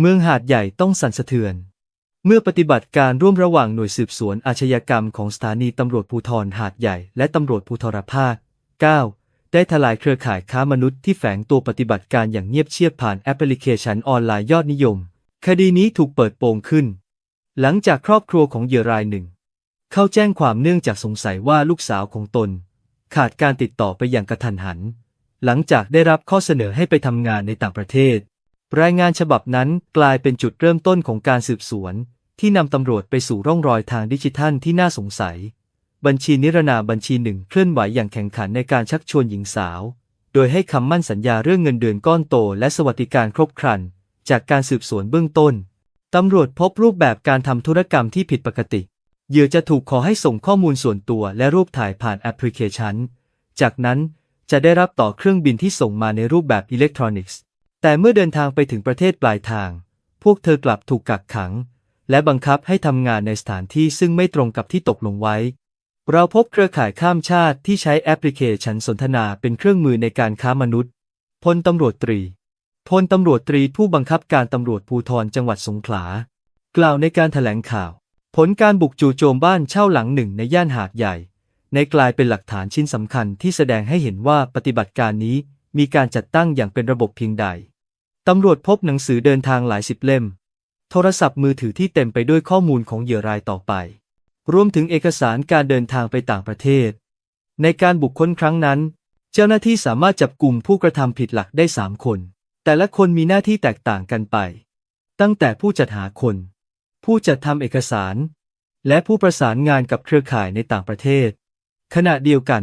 เมืองหาดใหญ่ต้องสั่นสะเทือน เมื่อปฏิบัติการร่วมระหว่างหน่วยสืบสวนอาชญากรรมของสถานีตำรวจภูธรหาดใหญ่และตำรวจภูธรภาค 9 ได้ทลายเครือข่ายค้ามนุษย์ที่แฝงตัวปฏิบัติการอย่างเงียบเชียบผ่านแอปพลิเคชันออนไลน์ยอดนิยม คดีนี้ถูกเปิดโปงขึ้น หลังจากครอบครัวของเหยื่อรายหนึ่ง เข้าแจ้งความเนื่องจากสงสัยว่าลูกสาวของตน ขาดการติดต่อไปอย่างกระทันหัน หลังจากได้รับข้อเสนอให้ไปทำงานในต่างประเทศ รายงานฉบับนั้นกลายเป็นจุดเริ่มต้นของการสืบสวน ที่นำตำรวจไปสู่ร่องรอยทางดิจิทัลที่น่าสงสัย บัญชีนิรนาบัญชีหนึ่งเคลื่อนไหวอย่างแข่งขันในการชักชวนหญิงสาว โดยให้คำมั่นสัญญาเรื่องเงินเดือนก้อนโต และสวัสดิการครบครัน จากการสืบสวนเบื้องต้น ตำรวจพบรูปแบบการทำธุรกรรมที่ผิดปกติ เหยื่อจะถูกขอให้ส่งข้อมูลส่วนตัวและรูปถ่ายผ่านแอปพลิเคชัน จากนั้นจะได้รับต่อเครื่องบินที่ส่งมาในรูปแบบอิเล็กทรอนิกส์ แต่เมื่อเดินทางไปถึงประเทศปลายทาง พวกเธอกลับถูกกักขัง และบังคับให้ทำงานในสถานที่ซึ่งไม่ตรงกับที่ตกลงไว้ เราพบเครือข่ายข้ามชาติที่ใช้แอปพลิเคชันสนทนาเป็นเครื่องมือในการค้ามนุษย์ พลตำรวจตรี พลตำรวจตรีผู้บังคับการตำรวจภูธรจังหวัดสงขลา กล่าวในการแถลงข่าว ผลการบุกจู่โจมบ้านเช่าหลังหนึ่งในย่านหาดใหญ่ ในกลายเป็นหลักฐานชิ้นสำคัญที่แสดงให้เห็นว่าปฏิบัติการนี้มีการจัดตั้งอย่างเป็นระบบเพียงใด ตำรวจพบหนังสือเดินทางหลายสิบเล่ม โทรศัพท์มือถือที่เต็มไปด้วยข้อมูลของเหยื่อรายต่อไป รวมถึงเอกสารการเดินทางไปต่างประเทศ ในการบุกค้นครั้งนั้น เจ้าหน้าที่สามารถจับกลุ่มผู้กระทำผิดหลักได้สามคน แต่ละคนมีหน้าที่แตกต่างกันไป ตั้งแต่ผู้จัดหาคน ผู้จัดทำเอกสาร และผู้ประสานงานกับเครือข่ายในต่างประเทศ ขณะเดียวกัน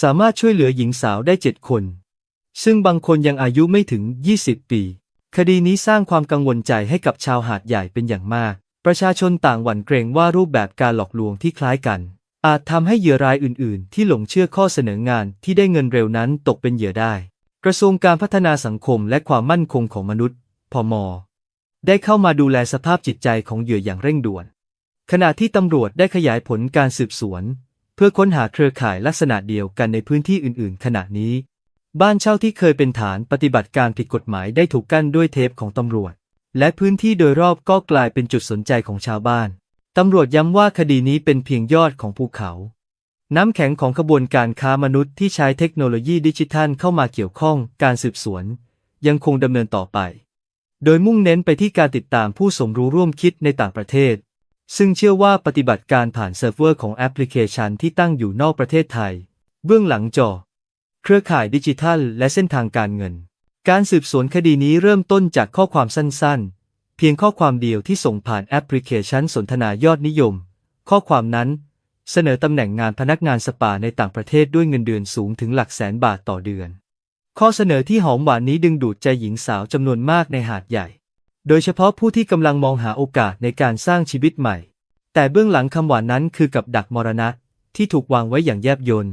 สามารถช่วยเหลือหญิงสาวได้เจ็ดคน ซึ่งบางคนยังอายุไม่ถึง 20 ปี คดีนี้สร้างความกังวลใจให้กับชาวหาดใหญ่เป็นอย่างมาก ประชาชนต่างหวั่นเกรงว่ารูปแบบการหลอกลวงที่คล้ายกัน อาจทำให้เหยื่อรายอื่น ๆ ที่หลงเชื่อข้อเสนองานที่ได้เงินเร็วนั้นตกเป็นเหยื่อได้ กระทรวงการพัฒนาสังคมและความมั่นคงของมนุษย์ พม ได้เข้ามาดูแลสภาพจิตใจของเหยื่ออย่างเร่งด่วน ขณะที่ตำรวจได้ขยายผลการสืบสวน เพื่อค้นหาเครือข่ายลักษณะเดียวกันในพื้นที่อื่น ๆ ขณะนี้ บ้านเช่าที่เคยเป็นฐานปฏิบัติการผิดกฎหมายได้ถูกกั้นด้วยเทปของตำรวจ และพื้นที่โดยรอบก็กลายเป็นจุดสนใจของชาวบ้าน ตำรวจย้ำว่าคดีนี้เป็นเพียงยอดของภูเขา น้ำแข็งของขบวนการค้ามนุษย์ที่ใช้เทคโนโลยีดิจิทัลเข้ามาเกี่ยวข้องการสืบสวน ยังคงดำเนินต่อไป โดยมุ่งเน้นไปที่การติดตามผู้สมรู้ร่วมคิดในต่างประเทศ ซึ่งเชื่อว่าปฏิบัติการผ่านเซิร์ฟเวอร์ของแอปพลิเคชันที่ตั้งอยู่นอกประเทศไทย เบื้องหลังจอ เครือข่ายดิจิทัล และเส้นทางการเงิน การสืบสวนคดีนี้เริ่มต้นจากข้อความสั้นๆ เพียงข้อความเดียวที่ส่งผ่านแอปพลิเคชันสนทนายอดนิยม ข้อความนั้นเสนอตำแหน่งงานพนักงานสปาในต่างประเทศด้วยเงินเดือนสูงถึงหลักแสนบาทต่อเดือน ข้อเสนอที่หอมหวานนี้ดึงดูดใจหญิงสาวจำนวนมากในหาดใหญ่ โดยเฉพาะผู้ที่กำลังมองหาโอกาสในการสร้างชีวิตใหม่ แต่เบื้องหลังคำหวานนั้นคือกับดักมรณะที่ถูกวางไว้อย่างแยบยล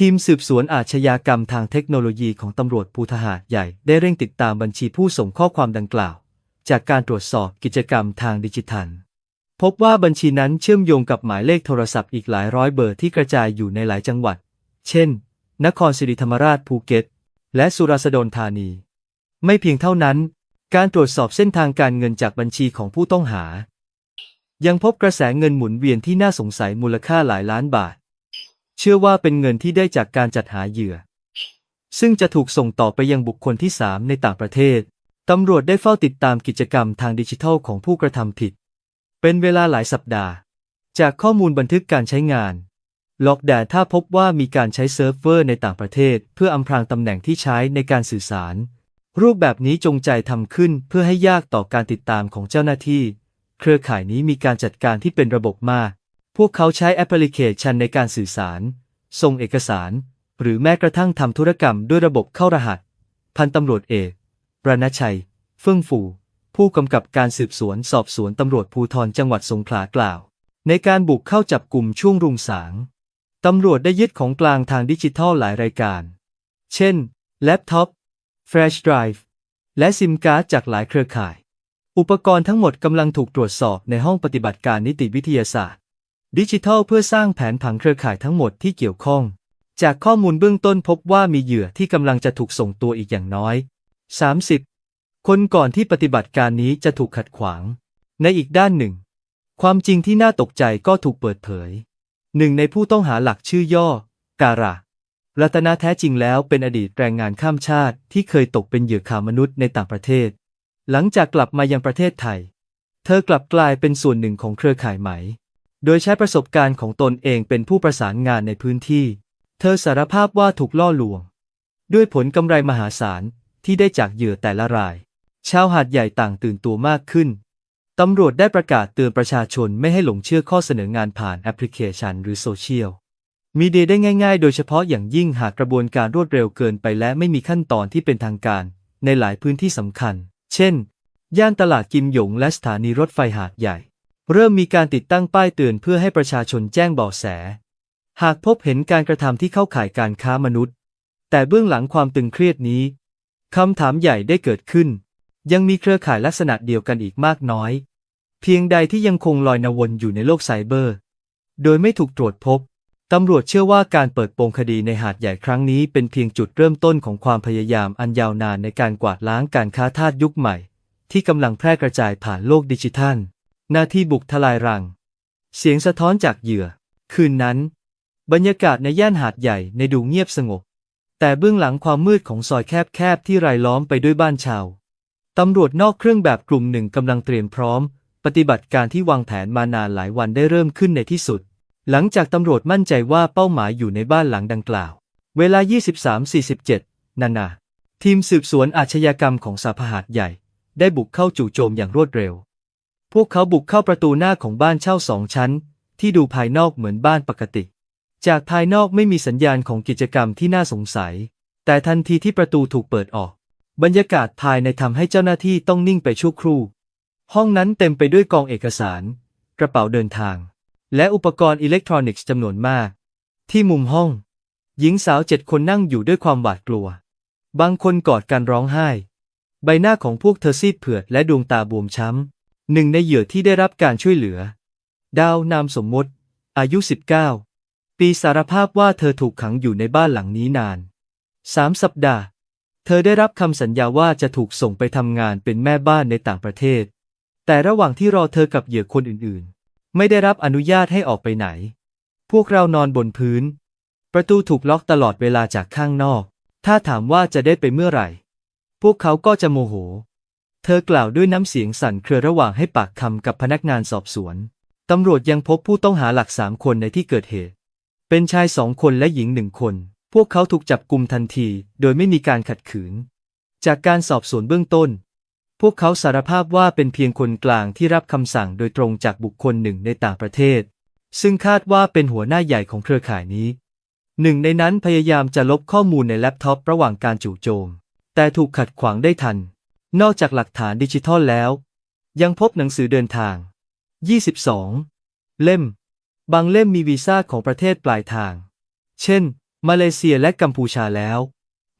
ทีมสืบสวนอาชญากรรมทางเทคโนโลยีของตำรวจภูทหาดใหญ่ได้เร่งติดตามบัญชีผู้ส่งข้อความดังกล่าว จากการตรวจสอบกิจกรรมทางดิจิทัล พบว่าบัญชีนั้นเชื่อมโยงกับหมายเลขโทรศัพท์อีกหลายร้อยเบอร์ที่กระจายอยู่ในหลายจังหวัด เช่น นครศรีธรรมราชภูเก็ต และสุราษฎรธานี ไม่เพียงเท่านั้น การตรวจสอบเส้นทางการเงินจากบัญชีของผู้ต้องหา ยังพบกระแสเงินหมุนเวียนที่น่าสงสัยมูลค่าหลายล้านบาท เชื่อว่าเป็นเงินที่ได้จากการจัดหาเหยื่อ ซึ่งจะถูกส่งต่อไปยังบุคคลที่ 3 ในต่างประเทศ ตำรวจได้เฝ้าติดตามกิจกรรมทางดิจิทัลของผู้กระทำผิด เป็นเวลาหลายสัปดาห์ จากข้อมูลบันทึกการใช้งาน ล็อกแดดถ้าพบว่ามีการใช้เซิร์ฟเวอร์ในต่างประเทศ เพื่ออำพรางตำแหน่งที่ใช้ในการสื่อสาร รูปแบบนี้จงใจทำขึ้นเพื่อให้ยากต่อการติดตามของเจ้าหน้าที่ เครือข่ายนี้มีการจัดการที่เป็นระบบมาก พวกเขาใช้แอปพลิเคชันในการสื่อสาร ส่งเอกสาร หรือแม้กระทั่งทำธุรกรรมด้วยระบบเข้ารหัส พันตำรวจเอกประณชัย เฟื่องฟู ผู้กำกับการสืบสวนสอบสวนตำรวจภูธรจังหวัดสงขลากล่าว ในการบุกเข้าจับกลุ่มช่วงรุ่งสาง ตำรวจได้ยึดของกลางทางดิจิทัลหลายรายการ เช่น แล็ปท็อป แฟลชไดรฟ์ และซิมการ์ดจากหลายเครือข่าย อุปกรณ์ทั้งหมดกำลังถูกตรวจสอบในห้องปฏิบัติการนิติวิทยาศาสตร์ ดิจิทัลเพื่อสร้างแผนผังเครือข่ายทั้งหมดที่เกี่ยวข้อง จากข้อมูลเบื้องต้นพบว่ามีเหยื่อที่กำลังจะถูกส่งตัวอีกอย่างน้อย 30 คนก่อนที่ปฏิบัติการนี้จะถูกขัดขวาง ในอีกด้านหนึ่ง ความจริงที่น่าตกใจก็ถูกเปิดเผย หนึ่งในผู้ต้องหาหลักชื่อย่อ การะรัตนาแท้จริงแล้วเป็นอดีตแรงงานข้ามชาติที่เคยตกเป็นเหยื่อข่าวมนุษย์ในต่างประเทศ หลังจากกลับมายังประเทศไทย เธอกลับกลายเป็นส่วนหนึ่งของเครือข่ายไหม โดยใช้ประสบการณ์ของตนเองเป็นผู้ประสานงานในพื้นที่ เธอสารภาพว่าถูกล่อลวง ด้วยผลกำไรมหาศาลที่ได้จากเหยื่อแต่ละราย ชาวหาดใหญ่ต่างตื่นตัวมากขึ้น ตำรวจได้ประกาศเตือนประชาชนไม่ให้หลงเชื่อข้อเสนองานผ่านแอปพลิเคชันหรือโซเชียลมีเดียได้ง่ายๆ โดยเฉพาะอย่างยิ่งหากกระบวนการรวดเร็วเกินไปและไม่มีขั้นตอนที่เป็นทางการ ในหลายพื้นที่สำคัญ เช่น ย่านตลาดกิมหยงและสถานีรถไฟหาดใหญ่ เริ่มมีการติดตั้งป้ายเตือนเพื่อให้ประชาชนแจ้งเบาะแส หากพบเห็นการกระทำที่เข้าข่ายการค้ามนุษย์ แต่เบื้องหลังความตึงเครียดนี้คำถามใหญ่ได้เกิดขึ้น ยังมีเครือข่ายลักษณะเดียวกันอีกมากน้อย เพียงใดที่ยังคงลอยนวนอยู่ในโลกไซเบอร์ โดยไม่ถูกตรวจพบตำรวจเชื่อว่าการเปิดโปงคดีในหาดใหญ่ครั้งนี้เป็นเพียงจุดเริ่มต้นของความพยายามอันยาวนานในการกวาดล้างการค้าทาสยุคใหม่ ที่กำลังแพร่กระจายผ่านโลกดิจิทัล หน้าที่บุกทลายรัง เสียงสะท้อนจากเหยื่อ คืนนั้น บรรยากาศในย่านหาดใหญ่ในดูเงียบสงบ แต่เบื้องหลังความมืดของซอยแคบๆที่รายล้อมไปด้วยบ้านชาวตำรวจนอกเครื่องแบบกลุ่มหนึ่งกำลังเตรียมพร้อม ปฏิบัติการที่วางแผนมานานหลายวันได้เริ่มขึ้นในที่สุด หลังจากตำรวจมั่นใจว่าเป้าหมายอยู่ในบ้านหลังดังกล่าว เวลา 23.47 นานา ทีมสืบสวนอาชญากรรมของสาพหาดใหญ่ ได้บุกเข้าจู่โจมอย่างรวดเร็ว พวกเขาบุกเข้าประตูหน้าของบ้านเช่าสองชั้น ที่ดูภายนอกเหมือนบ้านปกติ จากภายนอกไม่มีสัญญาณของกิจกรรมที่น่าสงสัย แต่ทันทีที่ประตูถูกเปิดออก บรรยากาศภายในทำให้เจ้าหน้าที่ต้องนิ่งไปชั่วครู่ ห้องนั้นเต็มไปด้วยกองเอกสาร กระเป๋าเดินทาง และอุปกรณ์อิเล็กทรอนิกส์จำนวนมาก ที่มุมห้อง หญิงสาวเจ็ดคนนั่งอยู่ด้วยความหวาดกลัว บางคนกอดกันร้องไห้ ใบหน้าของพวกเธอซีดเผือดและดวงตาบวมช้ำ หนึ่งในเหยื่อที่ได้รับการช่วยเหลือ ดาวนามสมมติ อายุ 19 ปีสารภาพว่าเธอถูกขังอยู่ในบ้านหลังนี้นานสามสัปดาห์ เธอได้รับคำสัญญาว่าจะถูกส่งไปทำงานเป็นแม่บ้านในต่างประเทศ แต่ระหว่างที่รอเธอกับเหยื่อคนอื่นๆ ไม่ได้รับอนุญาตให้ออกไปไหน พวกเรานอนบนพื้น ประตูถูกล็อกตลอดเวลาจากข้างนอก ถ้าถามว่าจะได้ไปเมื่อไหร่ พวกเขาก็จะโมโห เธอกล่าวด้วยน้ำเสียงสั่นเครือระหว่างให้ปากคำกับพนักงานสอบสวน ตำรวจยังพบผู้ต้องหาหลักสามคนในที่เกิดเหตุ เป็นชายสองคนและหญิงหนึ่งคน พวกเขาถูกจับกุมทันที โดยไม่มีการขัดขืน จากการสอบสวนเบื้องต้น พวกเขาสารภาพว่าเป็นเพียงคนกลางที่รับคำสั่งโดยตรงจากบุคคลหนึ่งในต่างประเทศ ซึ่งคาดว่าเป็นหัวหน้าใหญ่ของเครือข่ายนี้ หนึ่งในนั้นพยายามจะลบข้อมูลในแล็ปท็อประหว่างการจู่โจม แต่ถูกขัดขวางได้ทัน นอกจากหลักฐานดิจิทัลแล้ว ยังพบหนังสือเดินทาง 22 เล่ม บางเล่มมีวีซ่าของประเทศปลายทาง เช่น มาเลเซียและกัมพูชาแล้ว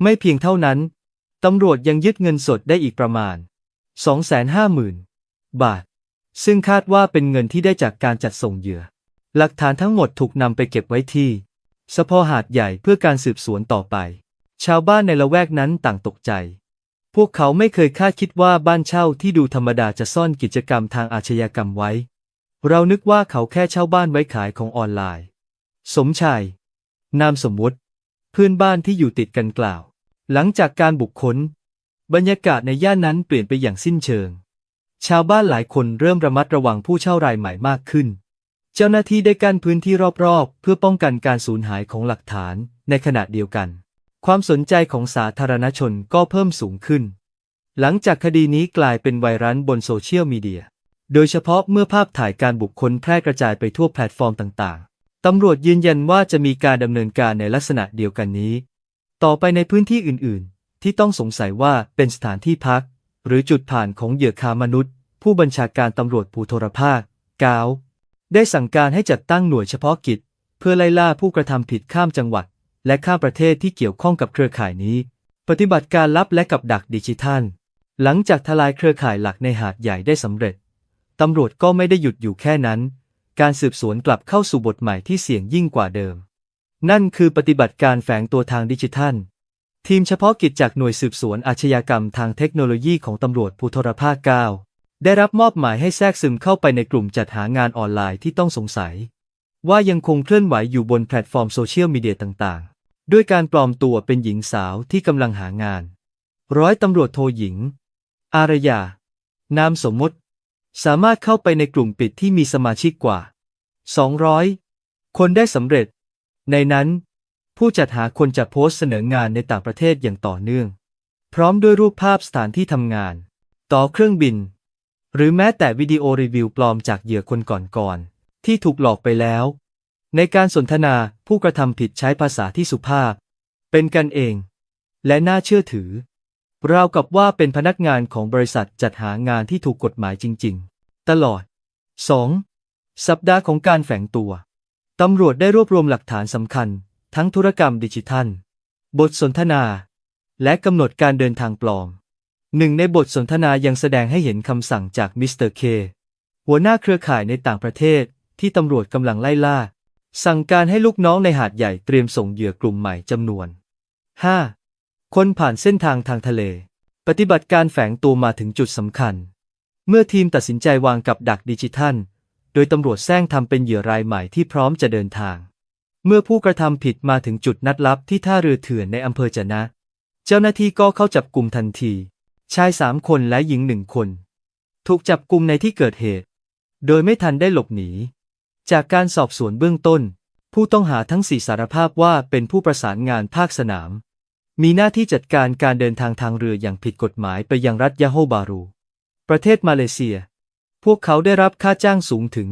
ไม่เพียงเท่านั้น ตำรวจยังยึดเงินสดได้อีกประมาณ 250,000 บาท ซึ่งคาดว่าเป็นเงินที่ได้จากการจัดส่งเหยื่อ หลักฐานทั้งหมดถูกนำไปเก็บไว้ที่สพหาดใหญ่เพื่อการสืบสวนต่อไป ชาวบ้านในละแวกนั้นต่างตกใจ พวกเขาไม่เคยคาดคิดว่าบ้านเช่าที่ดูธรรมดาจะซ่อนกิจกรรมทางอาชญากรรมไว้ เรานึกว่าเขาแค่เช่าบ้านไว้ขายของออนไลน์ สมชาย นามสมมติ เพื่อนบ้านที่อยู่ติดกันกล่าว หลังจากการบุกค้น บรรยากาศในย่านนั้นเปลี่ยนไปอย่างสิ้นเชิง ชาวบ้านหลายคนเริ่มระมัดระวังผู้เช่ารายใหม่มากขึ้น เจ้าหน้าที่ได้กั้นพื้นที่รอบๆ เพื่อป้องกันการสูญหายของหลักฐานในขณะเดียวกัน ความสนใจของสาธารณชนก็เพิ่มสูงขึ้น หลังจากคดีนี้กลายเป็นไวรัลบนโซเชียลมีเดีย โดยเฉพาะเมื่อภาพถ่ายการบุคคลแพร่กระจายไปทั่วแพลตฟอร์มต่างๆ ตำรวจยืนยันว่าจะมีการดำเนินการในลักษณะเดียวกันนี้ ต่อไปในพื้นที่อื่นๆ ที่ต้องสงสัยว่าเป็นสถานที่พัก หรือจุดผ่านของเหยื่อค้ามนุษย์ ผู้บัญชาการตำรวจภูธรภาคกาวได้สั่งการให้จัดตั้งหน่วยเฉพาะกิจ เพื่อไล่ล่าผู้กระทำผิดข้ามจังหวัด และข้ามประเทศที่เกี่ยวข้องกับเครือข่ายนี้ ปฏิบัติการลับและกับดักดิจิทัล หลังจากทลายเครือข่ายหลักในหาดใหญ่ได้สำเร็จ ตำรวจก็ไม่ได้หยุดอยู่แค่นั้น การสืบสวนกลับเข้าสู่บทใหม่ที่เสี่ยงยิ่งกว่าเดิม นั่นคือปฏิบัติการแฝงตัวทางดิจิทัล ทีมเฉพาะกิจจากหน่วยสืบสวนอาชญากรรมทางเทคโนโลยีของตำรวจภูธรภาค 9 ได้รับมอบหมายให้แทรกซึมเข้าไปในกลุ่มจัดหางานออนไลน์ที่ต้องสงสัย ว่ายังคงเคลื่อนไหวอยู่บนแพลตฟอร์มโซเชียลมีเดียต่างๆ ด้วยการปลอมตัวเป็นหญิงสาวที่กำลังหางาน ร้อยตำรวจโทหญิง อารยา นามสมมติ สามารถเข้าไปในกลุ่มปิดที่มีสมาชิกกว่า 200 คนได้สำเร็จ ในนั้น ผู้จัดหาคนจะโพสต์เสนองานในต่างประเทศอย่างต่อเนื่อง พร้อมด้วยรูปภาพสถานที่ทำงาน ต่อเครื่องบิน หรือแม้แต่วิดีโอรีวิวปลอมจากเหยื่อคนก่อนๆที่ถูกหลอกไปแล้ว ในการสนทนาผู้กระทำผิดใช้ภาษาที่สุภาพ เป็นกันเอง และน่าเชื่อถือ ราวกับว่าเป็นพนักงานของบริษัทจัดหางานที่ถูกกฎหมายจริง ๆ ตลอด 2. สัปดาห์ของการแฝงตัว ตำรวจได้รวบรวมหลักฐานสำคัญ ทั้งธุรกรรมดิจิทัล บทสนทนา และกำหนดการเดินทางปลอมหนึ่งในบทสนทนายังแสดงให้เห็นคำสั่งจากมิสเตอร์เคหัวหน้าเครือข่ายในต่างประเทศที่ตำรวจกำลังไล่ล่า สั่งการให้ลูกน้องในหาดใหญ่เตรียมส่งเหยื่อกลุ่มใหม่จำนวน 5. คนผ่านเส้นทางทางทะเล ปฏิบัติการแฝงตัวมาถึงจุดสำคัญ เมื่อทีมตัดสินใจวางกับดักดิจิทัล โดยตำรวจแซงทำเป็นเหยื่อรายใหม่ที่พร้อมจะเดินทาง เมื่อผู้กระทำผิดมาถึงจุดนัดลับที่ท่าเรือเถื่อนในอำเภอจะนะ เจ้าหน้าที่ก็เข้าจับกลุ่มทันที ชายสามคนและหญิงหนึ่งคน ถูกจับกลุ่มในที่เกิดเหตุ โดยไม่ทันได้หลบหนี จากการสอบสวนเบื้องต้น ผู้ต้องหาทั้งสี่สารภาพว่าเป็นผู้ประสานงานภาคสนาม มีหน้าที่จัดการการเดินทางทางเรืออย่างผิดกฎหมายไปยังรัฐยาโฮบารู ประเทศมาเลเซีย พวกเขาได้รับค่าจ้างสูงถึง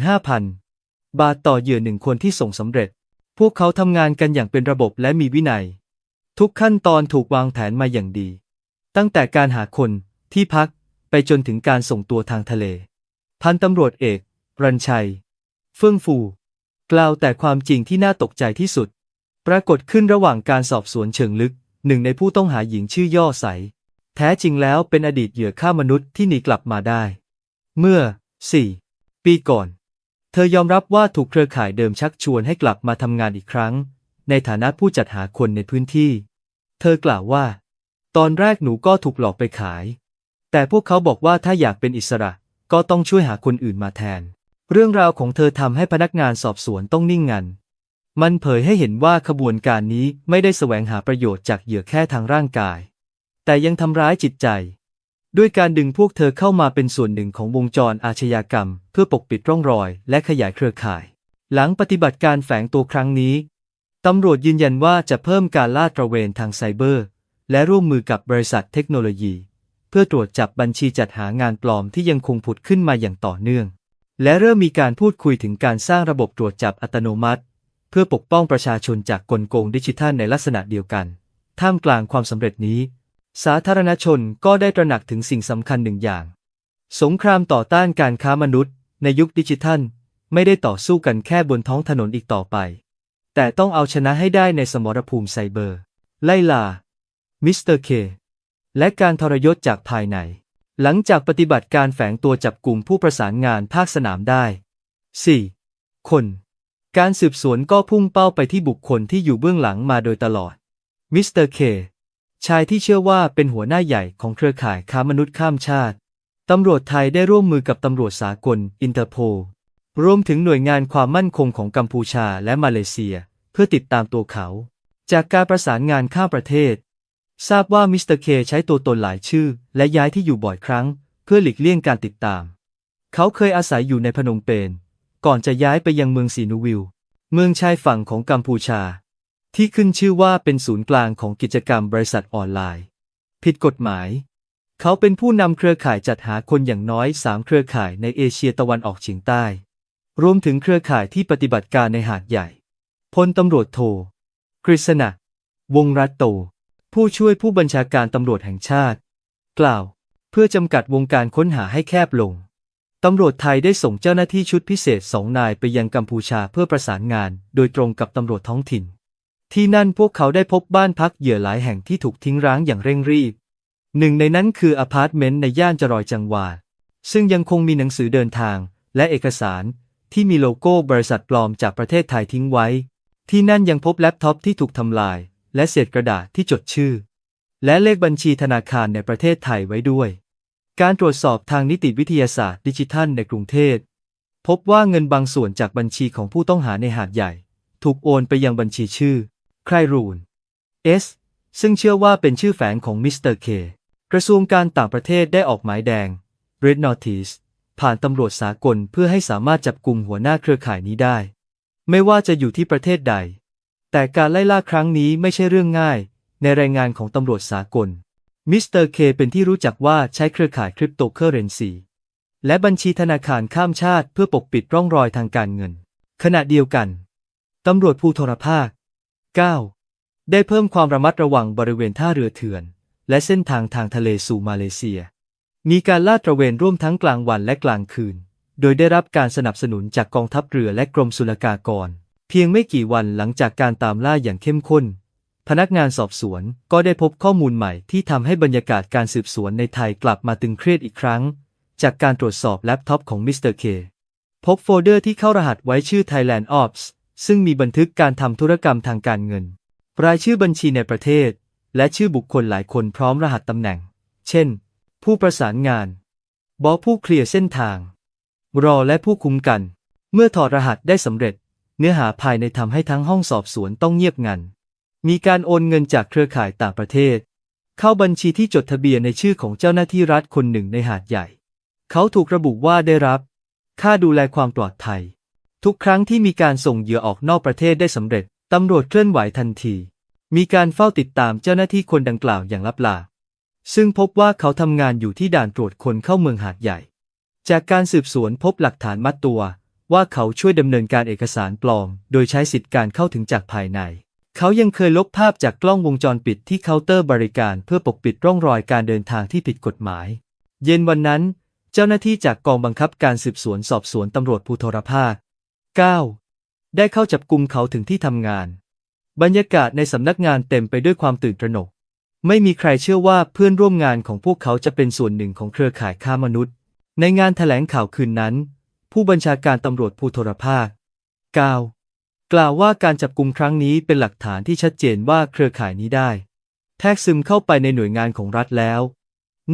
15,000 บาทต่อเหยื่อหนึ่งคนที่ส่งสำเร็จ พวกเขาทำงานกันอย่างเป็นระบบและมีวินัย ทุกขั้นตอนถูกวางแผนมาอย่างดี ตั้งแต่การหาคนที่พักไปจนถึงการส่งตัวทางทะเล พันตำรวจเอก รัญชัย เฟื่องฟู กล่าวแต่ความจริงที่น่าตกใจที่สุด ปรากฏขึ้นระหว่างการสอบสวนเชิงลึก หนึ่งในผู้ต้องหาหญิงชื่อย่อใส แท้จริงแล้วเป็นอดีตเหยื่อฆ่ามนุษย์ที่หนีกลับมาได้ เมื่อ 4 ปีก่อน เธอยอมรับว่าถูกเครือข่ายเดิมชักชวนให้กลับมาทำงานอีกครั้ง ในฐานะผู้จัดหาคนในพื้นที่ เธอกล่าวว่า ตอนแรกหนูก็ถูกหลอกไปขาย แต่พวกเขาบอกว่าถ้าอยากเป็นอิสระก็ต้องช่วยหาคนอื่นมาแทน เรื่องราวของเธอทำให้พนักงานสอบสวนต้องนิ่งงัน มันเผยให้เห็นว่าขบวนการนี้ไม่ได้แสวงหาประโยชน์จากเหยื่อแค่ทางร่างกาย แต่ยังทำร้ายจิตใจ ด้วยการดึงพวกเธอเข้ามาเป็นส่วนหนึ่งของวงจรอาชญากรรม เพื่อปกปิดร่องรอย และขยายเครือข่าย หลังปฏิบัติการแฝงตัวครั้งนี้ตำรวจยืนยันว่าจะเพิ่มการลาดตระเวนทางไซเบอร์ และร่วมมือกับบริษัทเทคโนโลยี เพื่อตรวจจับบัญชีจัดหางานปลอมที่ยังคงผุดขึ้นมาอย่างต่อเนื่อง และเริ่มมีการพูดคุยถึงการสร้างระบบตรวจจับอัตโนมัติ เพื่อปกป้องประชาชนจากกลโกงดิจิทัลในลักษณะเดียวกัน ท่ามกลางความสำเร็จนี้ สาธารณชนก็ได้ตระหนักถึงสิ่งสำคัญหนึ่งอย่าง สงครามต่อต้านการค้ามนุษย์ ในยุคดิจิทัล ไม่ได้ต่อสู้กันแค่บนท้องถนนอีกต่อไป แต่ต้องเอาชนะให้ได้ในสมรภูมิไซเบอร์ ไล่ลามิสเตอร์เคและการทรยศจากภายใน หลังจากปฏิบัติการแฝงตัวจับกลุ่มผู้ประสานงานภาคสนามได้ 4. คน การสืบสวนก็พุ่งเป้าไปที่บุคคลที่อยู่เบื้องหลังมาโดยตลอด มิสเตอร์เค ชายที่เชื่อว่าเป็นหัวหน้าใหญ่ของเครือข่ายค้ามนุษย์ข้ามชาติ ตำรวจไทยได้ร่วมมือกับตำรวจสากล อินเตอร์โพล รวมถึงหน่วยงานความมั่นคงของกัมพูชาและมาเลเซีย เพื่อติดตามตัวเขา จากการประสานงานข้ามประเทศ ทราบว่ามิสเตอร์เคใช้ตัวตนหลายชื่อ และย้ายที่อยู่บ่อยครั้ง เพื่อหลีกเลี่ยงการติดตาม เขาเคยอาศัยอยู่ในพนมเปญก่อนจะย้ายไปยังเมืองสีนูวิล เมืองชายฝั่งของกัมพูชา ที่ขึ้นชื่อว่าเป็นศูนย์กลางของกิจกรรมบริษัทออนไลน์ ผิดกฎหมาย เขาเป็นผู้นำเครือข่ายจัดหาคนอย่างน้อยสามเครือข่ายในเอเชียตะวันออกเฉียงใต้ รวมถึงเครือข่ายที่ปฏิบัติการในหาดใหญ่พลตำรวจโทกฤษณะ วงรัตโต ผู้ช่วยผู้บัญชาการตำรวจแห่งชาติ กล่าว เพื่อจำกัดวงการค้นหาให้แคบลง ตำรวจไทยได้ส่งเจ้าหน้าที่ชุดพิเศษสองนายไปยังกัมพูชาเพื่อประสานงาน โดยตรงกับตำรวจท้องถิ่น ที่นั่นพวกเขาได้พบบ้านพักเหยื่อหลายแห่งที่ถูกทิ้งร้างอย่างเร่งรีบ หนึ่งในนั้นคืออพาร์ตเมนต์ในย่านจรอยจังหวาดซึ่งยังคงมีหนังสือเดินทาง และเอกสารที่มีโลโก้บริษัทปลอมจากประเทศไทยทิ้งไว้ ที่นั่นยังพบแล็ปท็อปที่ถูกทำลาย และเศษกระดาษที่จดชื่อ และเลขบัญชีธนาคารในประเทศไทยไว้ด้วย การตรวจสอบทางนิติวิทยาศาสตร์ดิจิทัลในกรุงเทพพบว่าเงินบางส่วนจากบัญชีของผู้ต้องหาในหาดใหญ่ ถูกโอนไปยังบัญชีชื่อ ใครรูน S ซึ่งเชื่อว่าเป็นชื่อแฝงของมิสเตอร์เคกระทรวงการต่างประเทศได้ออกหมายแดง Red Notice ผ่านตำรวจสากลเพื่อให้สามารถจับกลุ่มหัวหน้าเครือข่ายนี้ได้ ไม่ว่าจะอยู่ที่ประเทศใด แต่การไล่ล่าครั้งนี้ไม่ใช่เรื่องง่าย ในรายงานของตำรวจสากล มิสเตอร์เคเป็นที่รู้จักว่าใช้เครือข่ายคริปโตเคอเรนซีและบัญชีธนาคารข้ามชาติเพื่อปกปิดร่องรอยทางการเงิน ขณะเดียวกัน ตำรวจภูธรภาค 9 ได้เพิ่มความระมัดระวังบริเวณท่าเรือเถื่อน และเส้นทางทางทะเลสู่มาเลเซีย มีการลาดตระเวนร่วมทั้งกลางวันและกลางคืน โดยได้รับการสนับสนุนจากกองทัพเรือและกรมศุลกากร เพียงไม่กี่วันหลังจากการตามล่าอย่างเข้มข้น พนักงานสอบสวนก็ได้พบข้อมูลใหม่ที่ทำให้บรรยากาศการสืบสวนในไทยกลับมาตึงเครียดอีกครั้ง จากการตรวจสอบแล็ปท็อปของมิสเตอร์เคพบโฟลเดอร์ที่เข้ารหัสไว้ชื่อ Thailand Ops ซึ่งมีบันทึกการทำธุรกรรมทางการเงิน รายชื่อบัญชีในประเทศ และชื่อบุคคลหลายคนพร้อมรหัสตำแหน่ง เช่น ผู้ประสานงาน บอผู้เคลียร์เส้นทาง รอและผู้คุ้มกัน เมื่อถอดรหัสได้สำเร็จ เนื้อหาภายในทำให้ทั้งห้องสอบสวนต้องเงียบงัน มีการโอนเงินจากเครือข่ายต่างประเทศ เข้าบัญชีที่จดทะเบียนในชื่อของเจ้าหน้าที่รัฐคนหนึ่งในหาดใหญ่ เขาถูกระบุว่าได้รับ ค่าดูแลความปลอดภัย ทุกครั้งที่มีการส่งเหยื่อออกนอกประเทศได้สำเร็จตำรวจเคลื่อนไหวทันที มีการเฝ้าติดตามเจ้าหน้าที่คนดังกล่าวอย่างลับหลาซึ่งพบว่าเขาทำงานอยู่ที่ด่านตรวจคนเข้าเมืองหาดใหญ่ จากการสืบสวนพบหลักฐานมัดตัว ว่าเขาช่วยดำเนินการเอกสารปลอม โดยใช้สิทธิการเข้าถึงจากภายใน เขายังเคยลบภาพจากกล้องวงจรปิดที่เคาน์เตอร์บริการเพื่อปกปิดร่องรอยการเดินทางที่ผิดกฎหมาย เย็นวันนั้น เจ้าหน้าที่จากกองบังคับการสืบสวนสอบสวนตำรวจภูธรภาค 9 ได้เข้าจับกลุ่มเขาถึงที่ทำงาน บรรยากาศในสำนักงานเต็มไปด้วยความตื่นตระหนก ไม่มีใครเชื่อว่าเพื่อนร่วมงานของพวกเขาจะเป็นส่วนหนึ่งของเครือข่ายค้ามนุษย์ ในงานแถลงข่าวคืนนั้น ผู้บัญชาการตำรวจภูธรภาค 9 กล่าวว่าการจับกลุ่มครั้งนี้เป็นหลักฐานที่ชัดเจนว่าเครือข่ายนี้ได้ แทรกซึมเข้าไปในหน่วยงานของรัฐแล้ว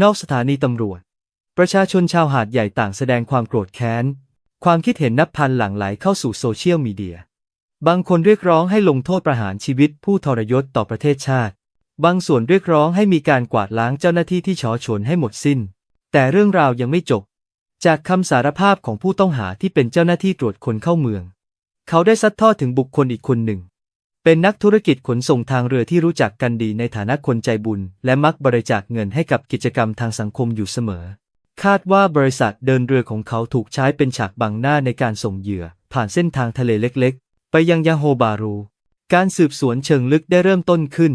นอกสถานีตำรวจ ประชาชนชาวหาดใหญ่ต่างแสดงความโกรธแค้น ความคิดเห็นนับพันหลั่งไหลเข้าสู่โซเชียลมีเดีย บางคนเรียกร้องให้ลงโทษประหารชีวิตผู้ทรยศต่อประเทศชาติ บางส่วนเรียกร้องให้มีการกวาดล้างเจ้าหน้าที่ที่ฉอฉนให้หมดสิ้น แต่เรื่องราวยังไม่จบ จากคำสารภาพของผู้ต้องหาที่เป็นเจ้าหน้าที่ตรวจคนเข้าเมือง เขาได้ซัดทอดถึงบุคคลอีกคนหนึ่ง เป็นนักธุรกิจขนส่งทางเรือที่รู้จักกันดีในฐานะคนใจบุญ และมักบริจาคเงินให้กับกิจกรรมทางสังคมอยู่เสมอ คาดว่าบริษัทเดินเรือของเขาถูกใช้เป็นฉากบังหน้าในการส่งเหยื่อ ผ่านเส้นทางทะเลเล็กๆ ไปยังยาโฮบารู การสืบสวนเชิงลึกได้เริ่มต้นขึ้น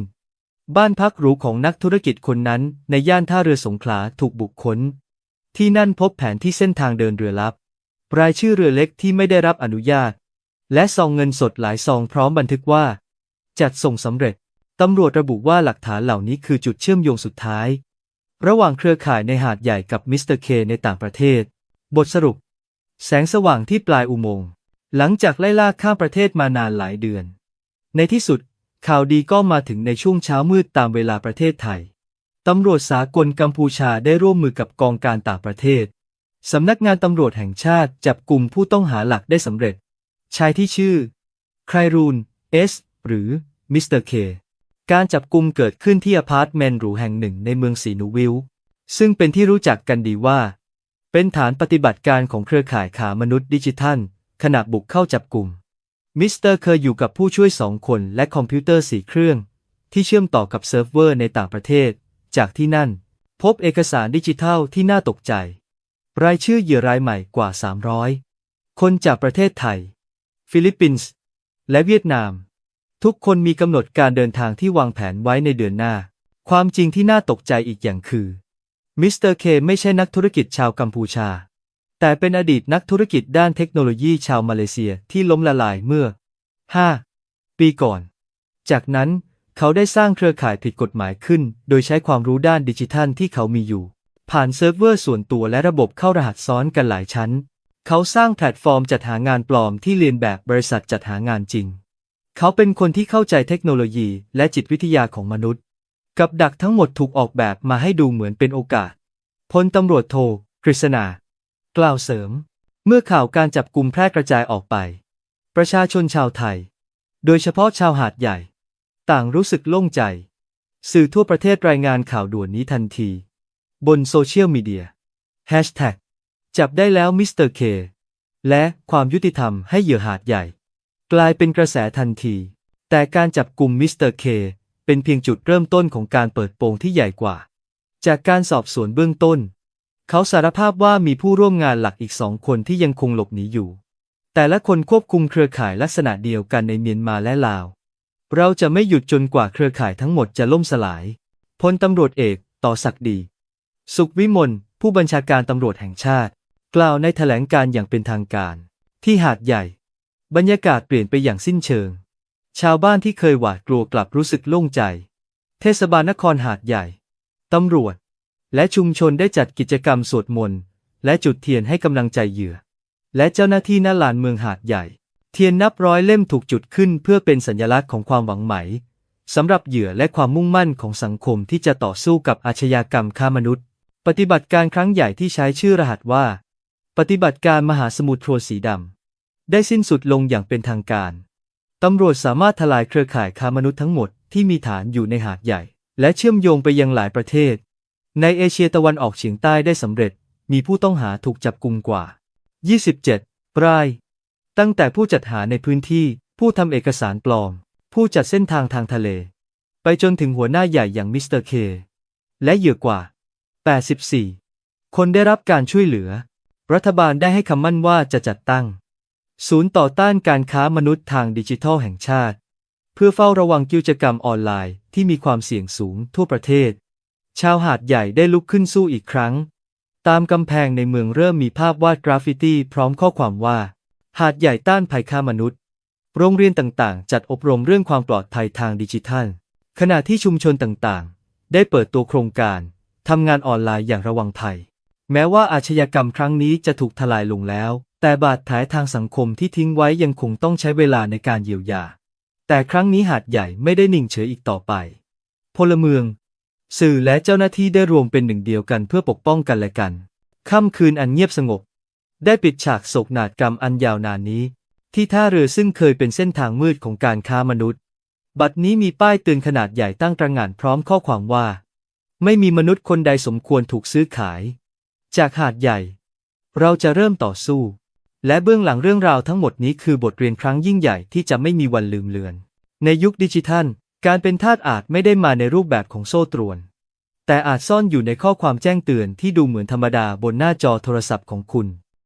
บ้านพักหรูของนักธุรกิจคนนั้นในย่านท่าเรือสงขลาถูกบุกค้น ที่นั่นพบแผนที่เส้นทางเดินเรือลับ รายชื่อเรือเล็กที่ไม่ได้รับอนุญาต และซองเงินสดหลายซองพร้อมบันทึกว่า จัดส่งสำเร็จ ตำรวจระบุว่าหลักฐานเหล่านี้คือจุดเชื่อมโยงสุดท้าย ระหว่างเครือข่ายในหาดใหญ่กับมิสเตอร์เคในต่างประเทศ บทสรุป แสงสว่างที่ปลายอุโมงค์หลังจากไล่ล่าข้ามประเทศมานานหลายเดือน ในที่สุดข่าวดีก็มาถึงในช่วงเช้ามืดตามเวลาประเทศไทย ตำรวจสากลกัมพูชาได้ร่วมมือกับกองการต่างประเทศ สำนักงานตำรวจแห่งชาติจับกลุ่มผู้ต้องหาหลักได้สำเร็จ ชายที่ชื่อไครรูนเอสหรือมิสเตอร์เคการจับกลุ่มเกิดขึ้นที่อพาร์ตเมนต์หรูแห่งหนึ่งในเมืองสีนูวิลซึ่งเป็นที่รู้จักกันดีว่า เป็นฐานปฏิบัติการของเครือข่ายขามนุษย์ดิจิทัล ขณะบุกเข้าจับกลุ่ม มิสเตอร์เคยอยู่กับผู้ช่วยสองคนและคอมพิวเตอร์สี่เครื่อง ที่เชื่อมต่อกับเซิร์ฟเวอร์ในต่างประเทศ จากที่นั่น พบเอกสารดิจิทัลที่น่าตกใจ รายชื่อเหยื่อรายใหม่กว่า 300 คนจากประเทศไทย ฟิลิปปินส์ และเวียดนาม ทุกคนมีกำหนดการเดินทางที่วางแผนไว้ในเดือนหน้า ความจริงที่น่าตกใจอีกอย่างคือมิสเตอร์เคไม่ใช่นักธุรกิจชาวกัมพูชา แต่เป็นอดีตนักธุรกิจด้านเทคโนโลยีชาวมาเลเซียที่ล้มละลายเมื่อ 5 ปีก่อน จากนั้น เขาได้สร้างเครือข่ายผิดกฎหมายขึ้น โดยใช้ความรู้ด้านดิจิทัลที่เขามีอยู่ ผ่านเซิร์ฟเวอร์ส่วนตัวและระบบเข้ารหัสซ้อนกันหลายชั้น เขาสร้างแพลตฟอร์มจัดหางานปลอมที่เรียนแบบบริษัทจัดหางานจริง เขาเป็นคนที่เข้าใจเทคโนโลยีและจิตวิทยาของมนุษย์ กับดักทั้งหมดถูกออกแบบมาให้ดูเหมือนเป็นโอกาสพลตำรวจโทกฤษณากล่าวเสริม เมื่อข่าวการจับกลุ่มแพร่กระจายออกไป ประชาชนชาวไทย โดยเฉพาะชาวหาดใหญ่ ต่างรู้สึกโล่งใจ สื่อทั่วประเทศรายงานข่าวด่วนนี้ทันที บนโซเชียลมีเดีย Hashtag จับได้แล้วมิสเตอร์เคและความยุติธรรมให้เหยื่อหาดใหญ่ กลายเป็นกระแสทันที แต่การจับกลุ่มมิสเตอร์เคเป็นเพียงจุดเริ่มต้นของการเปิดโปงที่ใหญ่กว่า จากการสอบสวนเบื้องต้น เขาสารภาพว่ามีผู้ร่วมงานหลักอีกสองคนที่ยังคงหลบหนีอยู่ แต่ละคนควบคุมเครือข่ายลักษณะเดียวกันในเมียนมาและลาว เราจะไม่หยุดจนกว่าเครือข่ายทั้งหมดจะล่มสลาย พลตำรวจเอกต่อศักดิ์ดี สุขวิมล ผู้บัญชาการตำรวจแห่งชาติ กล่าวในแถลงการอย่างเป็นทางการ ที่หาดใหญ่ บรรยากาศเปลี่ยนไปอย่างสิ้นเชิง ชาวบ้านที่เคยหวาดกลัวกลับรู้สึกโล่งใจ เทศบาลนครหาดใหญ่ ตำรวจ และชุมชนได้จัดกิจกรรมสวดมนต์และจุดเทียนให้กำลังใจเหยื่อ และเจ้าหน้าที่หน้าลานเมืองหาดใหญ่ เทียนนับร้อยเล่มถูกจุดขึ้นเพื่อเป็นสัญลักษณ์ของความหวังใหม่สำหรับเหยื่อและความมุ่งมั่นของสังคมที่จะต่อสู้กับอาชญากรรมค้ามนุษย์ ปฏิบัติการครั้งใหญ่ที่ใช้ชื่อรหัสว่า ปฏิบัติการมหาสมุทรโทรสีดำได้สิ้นสุดลงอย่างเป็นทางการ ตำรวจสามารถทลายเครือข่ายค้ามนุษย์ทั้งหมดที่มีฐานอยู่ในหาดใหญ่ และเชื่อมโยงไปยังหลายประเทศ ในเอเชียตะวันออกเฉียงใต้ได้สำเร็จ มีผู้ต้องหาถูกจับกุมกว่า 27 ราย ตั้งแต่ผู้จัดหาในพื้นที่ ผู้ทำเอกสารปลอม ผู้จัดเส้นทางทางทะเล ไปจนถึงหัวหน้าใหญ่อย่างมิสเตอร์เคและเหยื่อกว่า 84 คนได้รับการช่วยเหลือ รัฐบาลได้ให้คำมั่นว่าจะจัดตั้ง ศูนย์ต่อต้านการค้ามนุษย์ทางดิจิทัลแห่งชาติ เพื่อเฝ้าระวังกิจกรรมออนไลน์ที่มีความเสี่ยงสูงทั่วประเทศ ชาวหาดใหญ่ได้ลุกขึ้นสู้อีกครั้ง ตามกำแพงในเมืองเริ่มมีภาพวาดกราฟฟิตี้พร้อมข้อความว่า หาดใหญ่ต้านภัยค้ามนุษย์ โรงเรียนต่างๆ จัดอบรมเรื่องความปลอดภัยทางดิจิทัล ขณะที่ชุมชนต่างๆ ได้เปิดตัวโครงการทำงานออนไลน์อย่างระวังภัย แม้ว่าอาชญากรรมครั้งนี้จะถูกทลายลงแล้ว แต่บาดแผลทางสังคมที่ทิ้งไว้ยังคงต้องใช้เวลาในการเยียวยา แต่ครั้งนี้หาดใหญ่ไม่ได้นิ่งเฉยอีกต่อไป พลเมือง สื่อและเจ้าหน้าที่ได้รวมเป็นหนึ่งเดียวกันเพื่อปกป้องกันและกัน ค่ำคืนอันเงียบสงบ ได้ปิดฉากโศกนาฏกรรมอันยาวนานนี้ ที่ท่าเรือซึ่งเคยเป็นเส้นทางมืดของการค้ามนุษย์ บัดนี้มีป้ายเตือนขนาดใหญ่ตั้งตระหง่านพร้อมข้อความว่า ไม่มีมนุษย์คนใดสมควรถูกซื้อขาย จากหาดใหญ่ เราจะเริ่มต่อสู้ และเบื้องหลังเรื่องราวทั้งหมดนี้คือบทเรียนครั้งยิ่งใหญ่ที่จะไม่มีวันลืมเลือน ในยุคดิจิทัล การเป็นทาสอาจไม่ได้มาในรูปแบบของโซ่ตรวน แต่อาจซ่อนอยู่ในข้อความแจ้งเตือนที่ดูเหมือนธรรมดาบนหน้าจอโทรศัพท์ของคุณ